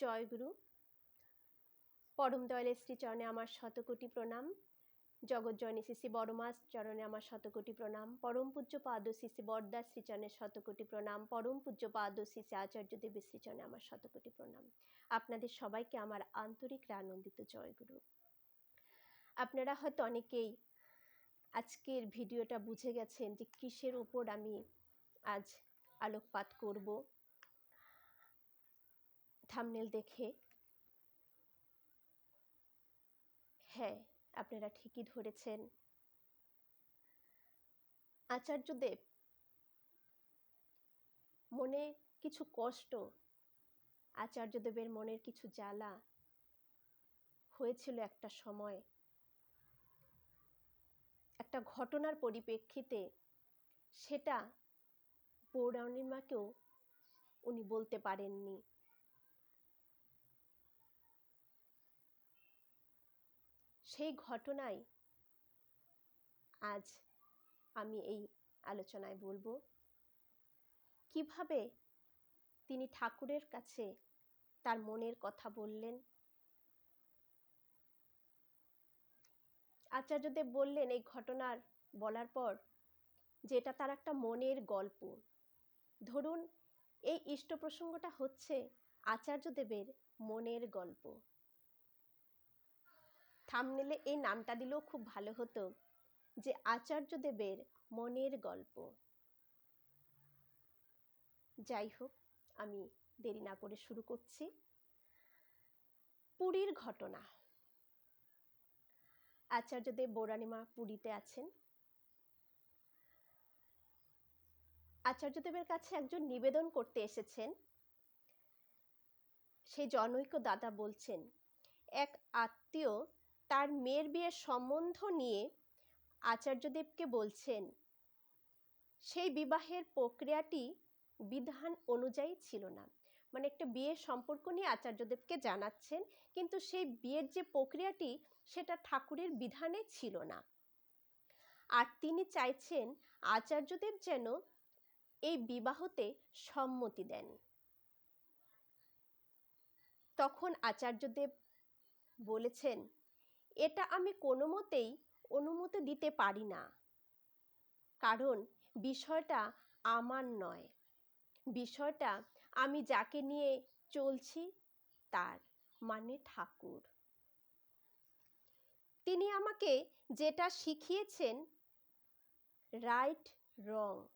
জয়গুরু পরম দয়ালের শ্রীচরণে আমার শতকোটি প্রণাম। জগৎজননী শ্রী শ্রী বড়মাস চরণে আমার শতকোটি প্রণাম। পরম পূজ্য পাদ শ্রী বরদাস শ্রীচরণের শতকোটি প্রণাম। পরম পূজ্য পাদ শ্রী আচার্য দেবের শ্রীচরণে আমার শতকোটি প্রণাম। আপনাদের সবাইকে আমার আন্তরিক আনন্দিত জয়গুরু আপনারা হয়তো অনেকেই আজকের ভিডিওটা বুঝে গেছেন যে কিসের উপর আমি আজ আলোকপাত করব। থামনেল দেখে। হ্যাঁ আপনারা ঠিকই ধরেছেন। আচার্যদেব মনে কিছু কষ্ট আচার্যদেবের মনের কিছু জ্বালা হয়েছিল একটা সময়। একটা ঘটনার পরিপ্রেক্ষিতে সেটা পৌরাণিমাকেও উনি বলতে পারেননি। সেই ঘটনায় আজ আমি এই আলোচনায় বলব। কীভাবে তিনি ঠাকুরের কাছে তার মনের কথা বললেন। আচার্যদেব বললেন, এই ঘটনার বলার পর যে এটা তার একটা মনের গল্প। ধরুন, এই ইষ্ট প্রসঙ্গটা হচ্ছে আচার্যদেবের মনের গল্প। থামনেলে এই নামটা দিলেও খুব ভালো হতো, যে আচার্যদেবের মনের গল্প। যাই হোক, আমি দেরি না করে শুরু করছি। পুরীর ঘটনা। আচার্যদেব বৌরানিমা পুরীতে আছেন। আচার্যদেবের কাছে একজন নিবেদন করতে এসেছেন। সেই জনৈক দাদা বলছেন, এক আত্মীয় তার মেয়ের বিয়ের সম্বন্ধ নিয়ে আচার্যদেবকে বলছেন, সেই বিবাহের প্রক্রিয়াটি বিধান অনুযায়ী ছিল না। মানে একটা বিয়ের সম্পর্ক নিয়ে আচার্যদেবকে জানাচ্ছেন, কিন্তু সেই বিয়ের যে প্রক্রিয়াটি সেটা ঠাকুরের বিধানে ছিল না। আর তিনি চাইছেন আচার্যদেব যেন এই বিবাহতে সম্মতি দেন। তখন আচার্যদেব বলেছেন এটা আমি কোনো মতেই অনুমতি দিতে পারি না। কারণ বিষয়টা আমার নয়। বিষয়টা আমি যাকে নিয়ে চলছি তার মানে ঠাকুর। তিনি আমাকে যেটা শিখিয়েছেন রাইট রং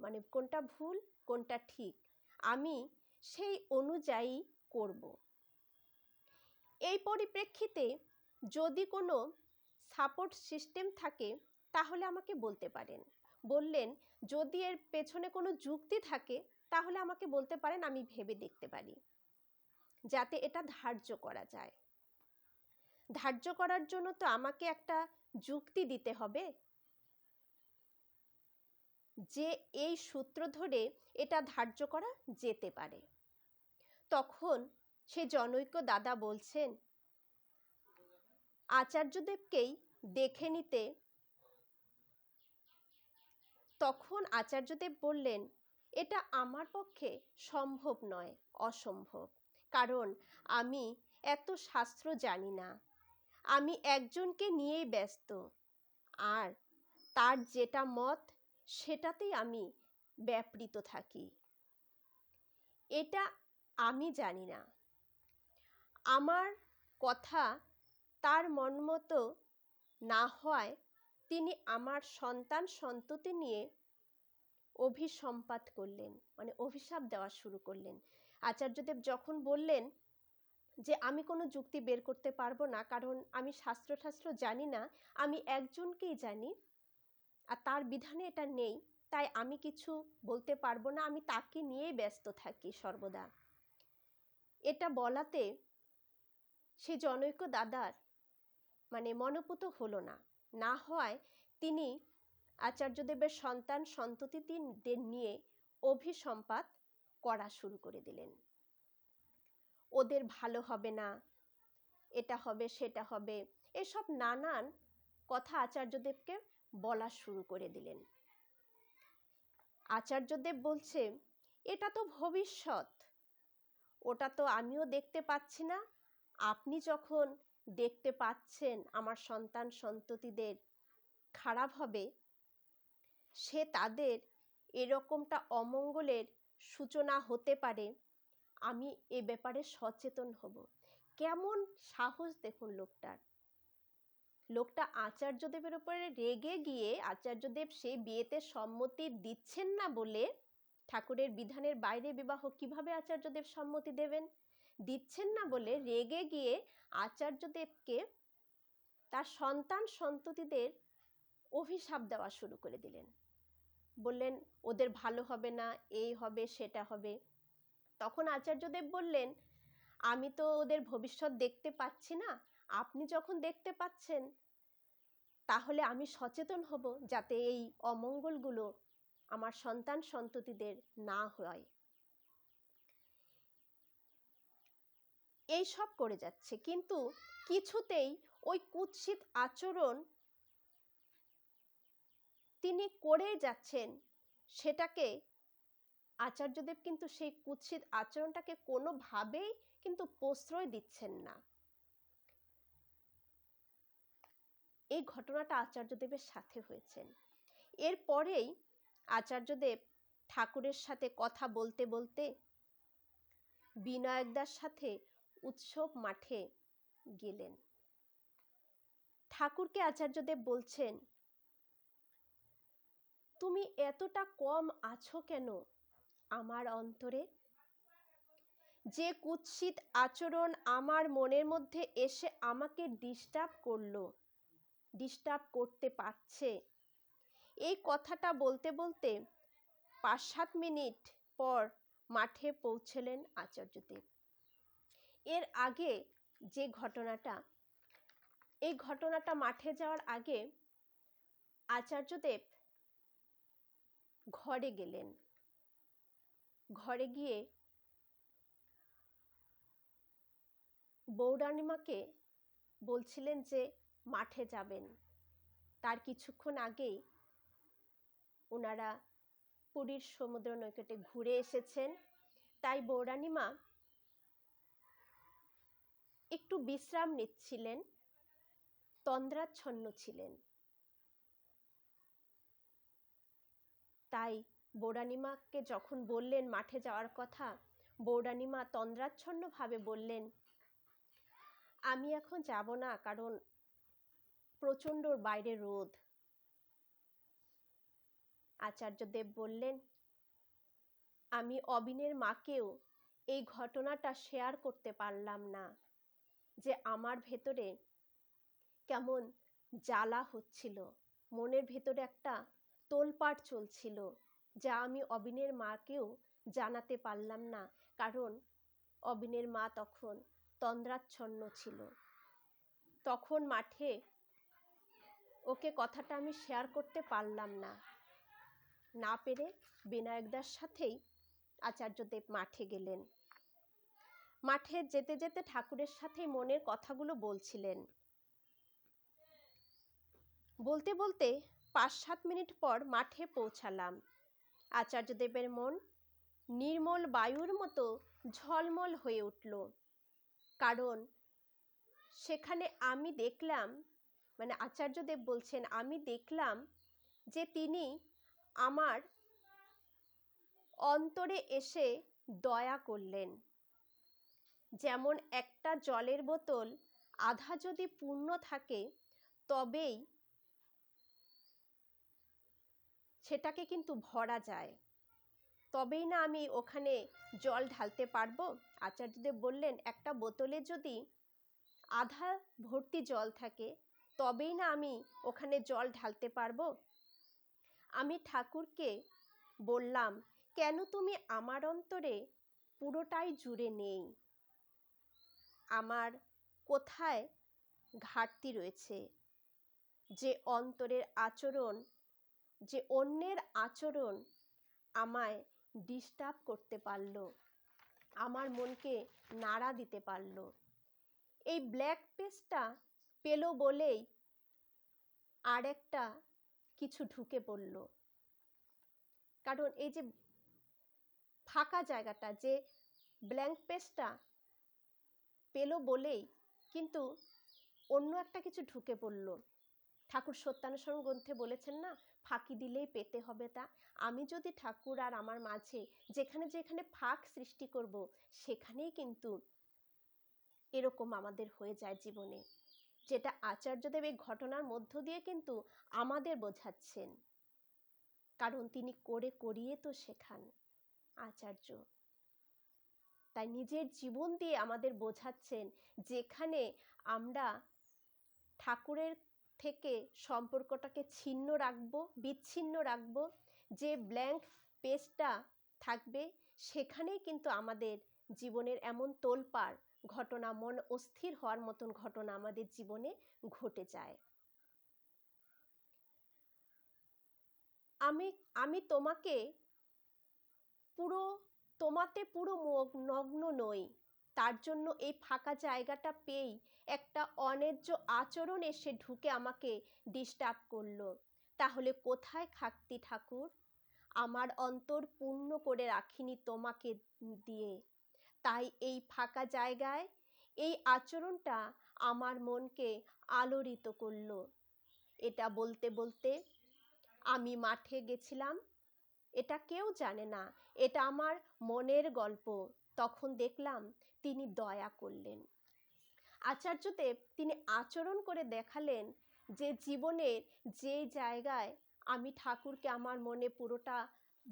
মানে কোনটা ভুল, কোনটা ঠিক, আমি সেই অনুযায়ী করব। এই পরিপ্রেক্ষিতে যদি কোনো সাপোর্ট সিস্টেম থাকে, তাহলে আমাকে বলতে পারেন। বললেন, যদি এর পেছনে কোনো যুক্তি থাকে, তাহলে আমাকে বলতে পারেন, আমি ভেবে দেখতে পারি। যাতে এটা ধার্য করা যায়। ধার্য করার জন্য তো আমাকে একটা যুক্তি দিতে হবে। যে এই সূত্র ধরে এটা ধার্য করা যেতে পারে। তখন সে জনৈক দাদা বলছেন আচার্যদেবকেই দেখে নিতে। তখন আচার্যদেব বললেন, এটা আমার পক্ষে সম্ভব নয়, অসম্ভব। কারণ আমি এত শাস্ত্র জানি না। আমি একজনকে নিয়েই ব্যস্ত। আর তার যেটা মত, সেটাতেই আমি ব্যাপৃত থাকি। এটা আমি জানি না। আমার কথা তার মন মতো না হওয়ায় তিনি আমার সন্তান সন্ততি নিয়ে অভিসম্পাত করলেন মানে অভিশাপ দেওয়া শুরু করলেন। আচার্যদেব যখন বললেন যে, আমি কোনো যুক্তি বের করতে পারব না, কারণ আমি শাস্ত্র শাস্ত্র জানি না, আমি একজনকেই জানি আর তার বিধানে এটা নেই, তাই আমি কিছু বলতে পারব না, আমি তাকে নিয়েই ব্যস্ত থাকি সর্বদা। এটা বলাতে সে জনৈক দাদার মানে মনোপুত হলো না। না হওয়ায় তিনি আচার্যদেবের সন্তান সন্ততি সন্ততিদের নিয়ে অভিসম্পাত করা শুরু করে দিলেন। ওদের ভালো হবে না, এটা হবে, সেটা হবে, এসব নানান কথা আচার্যদেবকে বলা শুরু করে দিলেন। আচার্যদেব বলছে, এটা তো ভবিষ্যৎ। ওটা তো আমিও দেখতে পাচ্ছি না। আপনি যখন দেখতে পাচ্ছেন আমার সন্তান সন্ততিদের খারাপ হবে। সে তাদের এরকমটা অমঙ্গলের সূচনা হতে পারে। আমি এ ব্যাপারে সচেতন হব। কেমন সাহস দেখুন লোকটার। লোকটা আচার্যদেবের উপরে রেগে গিয়ে আচার্যদেব সেই বিয়েতে সম্মতি দিচ্ছেন না বলে ঠাকুরের বিধানের বাইরে বিবাহ কীভাবে আচার্যদেব সম্মতি দেবেন? দিচ্ছেন না বলে রেগে গিয়ে আচার্যদেবকে তার সন্তান সন্ততিদের অভিশাপ দেওয়া শুরু করে দিলেন। বললেন, ওদের ভালো হবে না, এই হবে, সেটা হবে। তখন আচার্যদেব বললেন, আমি তো ওদের ভবিষ্যৎ দেখতে পাচ্ছি না। আপনি যখন দেখতে পাচ্ছেন, তাহলে আমি সচেতন হব যাতে এই অমঙ্গলগুলো আমার সন্তান সন্ততিদের না হয়। এই সব করে যাচ্ছে। কিন্তু কিছুতেই ওই কুৎসিত আচরণ তিনি করে যাচ্ছেন, সেটাকে আচার্যদেব কিন্তু সেই কুৎসিত আচরণটাকে কোনোভাবেই কিন্তু প্রশ্রয় দিচ্ছেন না। এই ঘটনাটা আচার্যদেবের সাথে হয়েছেন এরপরেই আচার্যদেব ঠাকুরের সাথে কথা বলতে বলতে বিনায়কদার সাথে উৎসব মাঠে গেলেন। ঠাকুরকে আচার্যদেব বলছেন, তুমি এতটা কম আছো কেন আমার অন্তরে? যে কুৎসিত আচরণ আমার মনের মধ্যে এসে আমাকে ডিস্টার্ব করল ডিস্টার্ব করতে পারছে? এই কথাটা বলতে বলতে পাঁচ সাত মিনিট পর মাঠে পৌঁছলেন আচার্যদেব। এর আগে যে ঘটনাটা, এই ঘটনাটা মাঠে যাওয়ার আগে আচার্যদেব ঘরে গেলেন। ঘরে গিয়ে বৌরানিমাকে বলছিলেন যে মাঠে যাবেন। তার কিছুক্ষণ আগেই ওনারা পুরীর সমুদ্র নৈকটে ঘুরে এসেছেন। তাই বৌরানিমা একটু বিশ্রাম নিচ্ছিলেন, তন্দ্রাচ্ছন্ন ছিলেন। তাই বৌরানিমাকে যখন বললেন মাঠে যাওয়ার কথা, বৌরানিমা তন্দ্রাচ্ছন্নভাবে বললেন, আমি এখন যাব না, কারণ প্রচণ্ড বাইরে রোদ। আচার্যদেব বললেন, আমি অবিনের মাকেও এই ঘটনাটা শেয়ার করতে পারলাম না। যে আমার ভেতরে কেমন জ্বালা হচ্ছিল। মনের ভেতরে একটা তোলপাড় চলছিল যা আমি অবিনের মাকেও জানাতে পারলাম না, কারণ অবিনের মা তখন তন্দ্রাচ্ছন্ন ছিল। তখন মাঠে ওকে কথাটা আমি শেয়ার করতে পারলাম না। না পেরে বিনায়কদার সাথেই আচার্যদেব মাঠে গেলেন। মাঠে যেতে যেতে ঠাকুরের সাথে মনের কথাগুলো বলছিলেন। বলতে বলতে পাঁচ সাত মিনিট পর মাঠে পৌঁছালাম। আচার্যদেবের মন নির্মল বায়ুর মতো ঝলমল হয়ে উঠল। কারণ সেখানে আমি দেখলাম মানে আচার্যদেব বলছেন, আমি দেখলাম যে তিনি আমার অন্তরে এসে দয়া করলেন। যেমন একটা জলের বোতল আধা যদি পূর্ণ থাকে, তবেই সেটাকে কিন্তু ভরা যায়। তবেই না আমি ওখানে জল ঢালতে পারব? আচার্যদেব বললেন, একটা বোতলে যদি আধা ভর্তি জল থাকে, তবেই না আমি ওখানে জল ঢালতে পারব? আমি ঠাকুরকে বললাম, কেন তুমি আমার অন্তরে পুরোটাই জুড়ে নেই? আমার কোথায় ঘাটতি রয়েছে? যে অন্তরের আচরণ, যে অন্যের আচরণ আমায় ডিস্টার্ব করতে পারল, আমার মনকে নাড়া দিতে পারল। এই ব্ল্যাক পেস্টটা পেল বলেই আর একটা কিছু ঢুকে পড়ল। কারণ এই যে ফাঁকা জায়গাটা, যে ব্ল্যাঙ্ক পেজটা পেল বলেই কিন্তু অন্য একটা কিছু ঢুকে পড়ল। ঠাকুর সত্যানুসরণ গ্রন্থে বলেছেন না, ফাঁকি দিলেই পেতে হবে তা। আমি যদি ঠাকুর আর আমার মাঝে যেখানে যেখানে ফাঁক সৃষ্টি করব, সেখানেই কিন্তু এরকম আমাদের হয়ে যায় জীবনে। যেটা আচার্যদেব এই ঘটনার মধ্য দিয়ে কিন্তু আমাদের বোঝাচ্ছেন। কারণ তিনি করে করিয়ে তো শেখান আচার্য। তাই নিজের জীবন দিয়ে আমাদের বোঝাচ্ছেন যেখানে আমরা ঠাকুরের থেকে সম্পর্কটাকে ছিন্ন রাখব, বিচ্ছিন্ন রাখব, যে ব্ল্যাঙ্ক পেজটা থাকবে সেখানেই কিন্তু আমাদের জীবনের এমন তোলপাড়, ঘটনা মন অস্থির হওয়ার মতন ঘটনা আমাদের জীবনে ঘটে যায়। আমি আমি তোমাকে পুরো তোমাতে পুরো নগ্ন নই। তার জন্য এই ফাঁকা জায়গাটা পেয়েই একটা অন্যায্য আচরণ এসে ঢুকে আমাকে ডিস্টার্ব করল। তাহলে কোথায় থাকতি ঠাকুর? আমার অন্তর পূর্ণ করে রাখিনি তোমাকে দিয়ে। তাই এই ফাঁকা জায়গায় এই আচরণটা আমার মনকে আলোড়িত করল। এটা বলতে বলতে আমি মাঠে গেছিলাম। এটা কেউ জানে না। এটা আমার মনের গল্প। তখন দেখলাম তিনি দয়া করলেন। আচার্যদেব তিনি আচরণ করে দেখালেন যে জীবনের যে জায়গায় আমি ঠাকুরকে আমার মনে পুরোটা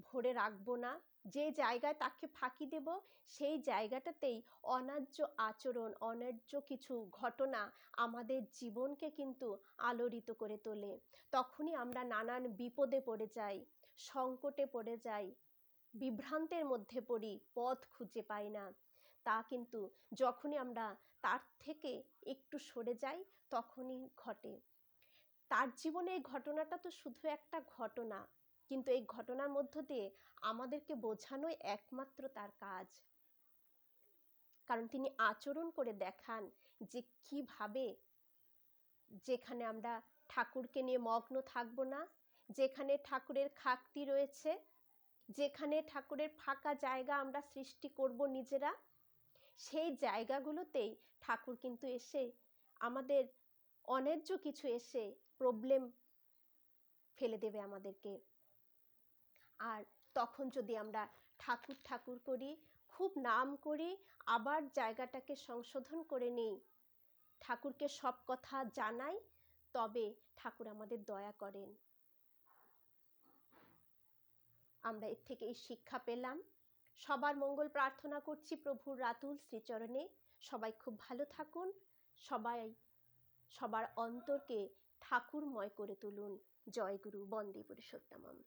ভরে রাখব না, যে জায়গায় তাকে ফাঁকি দেব, সেই জায়গাটাতেই অন্যায্য আচরণ অন্যায্য কিছু ঘটনা আমাদের জীবনকে কিন্তু আলোড়িত করে তোলে। তখনই আমরা নানান বিপদে পড়ে যাই। সংকটে পড়ে যাই। বিভ্রান্তের মধ্যে পড়ি, পথ খুঁজে পাই না। তা কিন্তু যখনই আমরা তার থেকে একটু সরে যাই, তখনই ঘটে। তার জীবনে এই ঘটনাটা তো শুধু একটা ঘটনা, কিন্তু এই ঘটনার মধ্য দিয়ে আমাদেরকে বোঝানোই একমাত্র তার কাজ। কারণ তিনি আচরণ করে দেখান যে কীভাবে যেখানে আমরা ঠাকুরকে নিয়ে মগ্ন থাকব না যেখানে ঠাকুরের খাকতি রয়েছে, যেখানে ঠাকুরের ফাঁকা জায়গা আমরা সৃষ্টি করব নিজেরা, সেই জায়গাগুলোতেই ঠাকুর কিন্তু এসে আমাদের অন্যায্য কিছু এসে প্রবলেম ফেলে দেবে আমাদেরকে। আর তখন যদি আমরা ঠাকুর ঠাকুর করি, খুব নাম করি, আবার জায়গাটাকে সংশোধন করে নিই, ঠাকুরকে সব কথা জানাই, তবে ঠাকুর আমাদের দয়া করেন। আমরা এর থেকে এই শিক্ষা পেলাম। সবার মঙ্গল প্রার্থনা করছি প্রভুর রাতুল শ্রীচরণে। সবাই খুব ভালো থাকুন। সবাই, সবার অন্তরকে ঠাকুরময় করে তুলুন। জয় গুরু, বন্দে পুরুষোত্তমম।